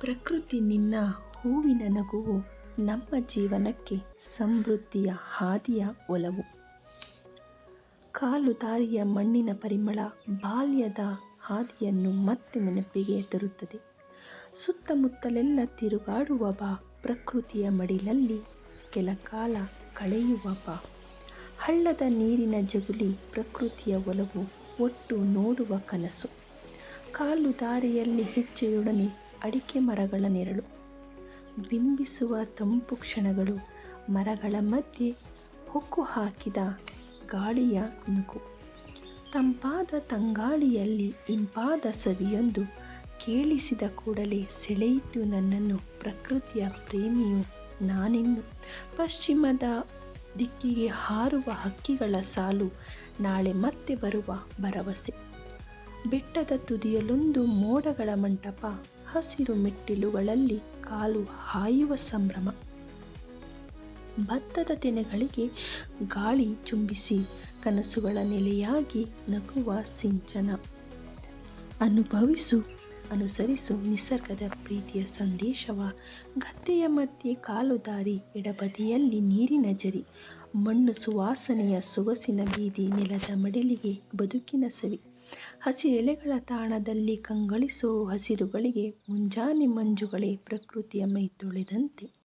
ಪ್ರಕೃತಿ ನಿನ್ನ ಹೂವಿನ ನಗುವು ನಮ್ಮ ಜೀವನಕ್ಕೆ ಸಮೃದ್ಧಿಯ ಹಾದಿಯ ಒಲವು. ಕಾಲು ದಾರಿಯ ಮಣ್ಣಿನ ಪರಿಮಳ ಬಾಲ್ಯದ ಹಾದಿಯನ್ನು ಮತ್ತೆ ನೆನಪಿಗೆ ತರುತ್ತದೆ. ಸುತ್ತಮುತ್ತಲೆಲ್ಲ ತಿರುಗಾಡುವ ಬಾ, ಪ್ರಕೃತಿಯ ಮಡಿಲಲ್ಲಿ ಕೆಲ ಕಾಲ ಕಳೆಯುವ ಬಾ. ಹಳ್ಳದ ನೀರಿನ ಜಗುಲಿ ಪ್ರಕೃತಿಯ ಒಲವು ಒಟ್ಟು ನೋಡುವ ಕನಸು. ಕಾಲು ದಾರಿಯಲ್ಲಿ ಹೆಜ್ಜೆಯೊಡನೆ ಅಡಿಕೆ ಮರಗಳ ನೆರಳು. ಬಿಂಬಿಸುವ ತಂಪು ಕ್ಷಣಗಳು ಮರಗಳ ಮಧ್ಯೆ ಹೊಕ್ಕು ಹಾಕಿದ ಗಾಳಿಯ ಇಂಕು ತಂಪಾದ ತಂಗಾಳಿಯಲ್ಲಿ ಇಂಪಾದ ಸವಿಯೊಂದು ಕೇಳಿಸಿದ ಕೂಡಲೇ ಸೆಳೆಯಿತು ನನ್ನನ್ನು ಪ್ರಕೃತಿಯ ಪ್ರೇಮಿಯು ನಾನಿನ್ನು ಪಶ್ಚಿಮದ ದಿಕ್ಕಿಗೆ ಹಾರುವ ಹಕ್ಕಿಗಳ ಸಾಲು ನಾಳೆ ಮತ್ತೆ ಬರುವ ಭರವಸೆ. ಬೆಟ್ಟದ ತುದಿಯಲ್ಲೊಂದು ಮೋಡಗಳ ಮಂಟಪ ಹಸಿರು ಮೆಟ್ಟಿಲುಗಳಲ್ಲಿ ಕಾಲು ಹಾಯುವ ಸಂಭ್ರಮ. ಭತ್ತದ ತೆನೆಗಳಿಗೆ ಗಾಳಿ ಚುಂಬಿಸಿ ಕನಸುಗಳ ನೆಲೆಯಾಗಿ ನಗುವ ಸಿಂಚನ. ಅನುಭವಿಸು, ಅನುಸರಿಸು ನಿಸರ್ಗದ ಪ್ರೀತಿಯ ಸಂದೇಶವ. ಗದ್ದೆಯ ಮಧ್ಯೆ ಕಾಲು ದಾರಿ ಎಡಬದಿಯಲ್ಲಿ ನೀರಿನ ಜರಿ. ಮಣ್ಣು ಸುವಾಸನೆಯ ಸೊಗಸಿನ ಬೀದಿ ನೆಲದ ಮಡಿಲಿಗೆ ಬದುಕಿನ ಸವಿ. ಹಸಿರೆಲೆಗಳ ತಾಣದಲ್ಲಿ ಕಂಗಳಿಸೋ ಹಸಿರುಗಳಿಗೆ ಮುಂಜಾನೆ ಮಂಜುಗಳೇ ಪ್ರಕೃತಿಯ ಮೈ ತೊಳೆದಂತೆ.